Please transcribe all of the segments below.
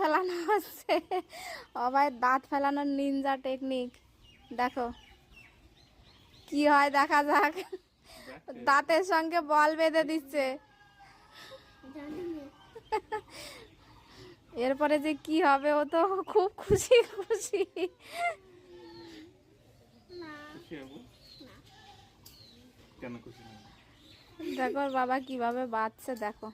ফেলানো হচ্ছে। সবাই দাঁত ফেলানোর নিনজা টেকনিক দেখো। কি হয় দেখা যাক। দাঁতের সঙ্গে বল বেঁধে দিচ্ছে। এরপরে যে কি হবে ও তো খুব খুশি খুশি। দেখো বাবা কীভাবে বাঁচছে দেখো?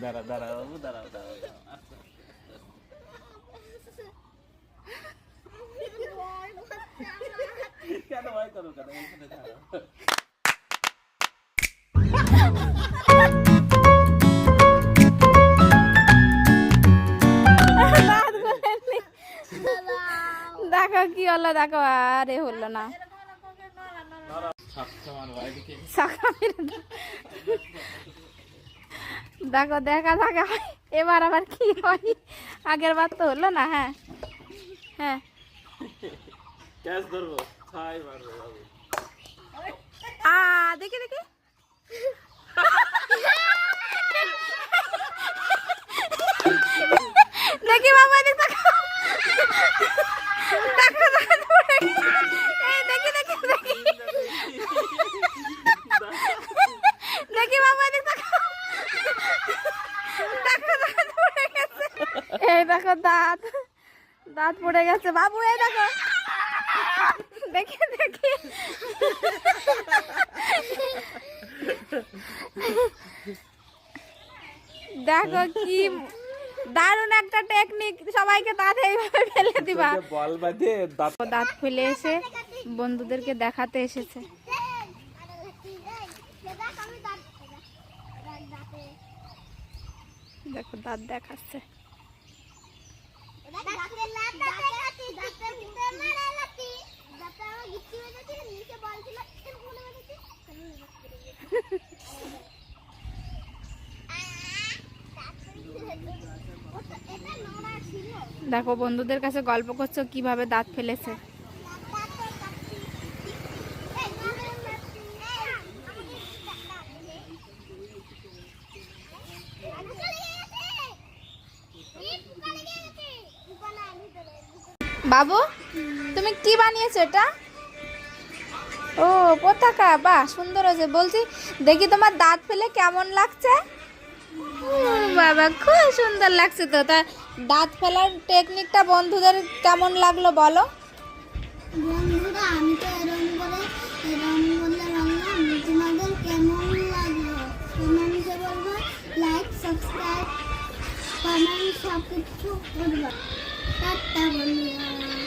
দাঁড়া দাঁড়া বাবু দাঁড়াও দাঁড়াও দাঁড়াও। আস্তে, আস্তে। কেন ভয় করো কেন এখানে দাঁড়াও দেখো কি হলো দেখো আরে হলো না দেখো দেখা দেখা এবার আবার কি হয় আগের বার তো হলো না হ্যাঁ হ্যাঁ ক্যাচ ধরবো ছাই মারবো বাবু আ দেখি দেখি দেখি বাবা দেখ দেখো দেখো দেখো পড়ে গেছে। এই দেখি দেখি দেখি দেখি বাবা দেখ দেখো দেখো দাঁত পড়ে গেছে এই দেখো দাঁত দাঁত পড়ে গেছে বাবু এই দেখো দেখি দেখি দেখো কি দারুণ একটা টেকনিক সবাইকে দাঁত এইভাবে ফেলে দিবা বল বাঁধে দাঁত ও দাঁত ফেলে এসে বন্ধুদেরকে দেখাতে এসেছে দেখো দাঁত দেখাচ্ছে। দেখো বন্ধুদের কাছে গল্প করছ কীভাবে দাঁত ফেলেছে। বাবু, তুমি কি বানিয়েছো এটা? ও, পতাকা, বাহ, সুন্দর হয়েছে। বলছি, দেখি তোমার দাঁত ফেলে কেমন লাগছে? বাবা, খুব সুন্দর লাগছে তো। তা দাঁত ফেলার টেকনিকটা বন্ধুদের কেমন লাগল বলো? করব। টাটা বন্ধুরা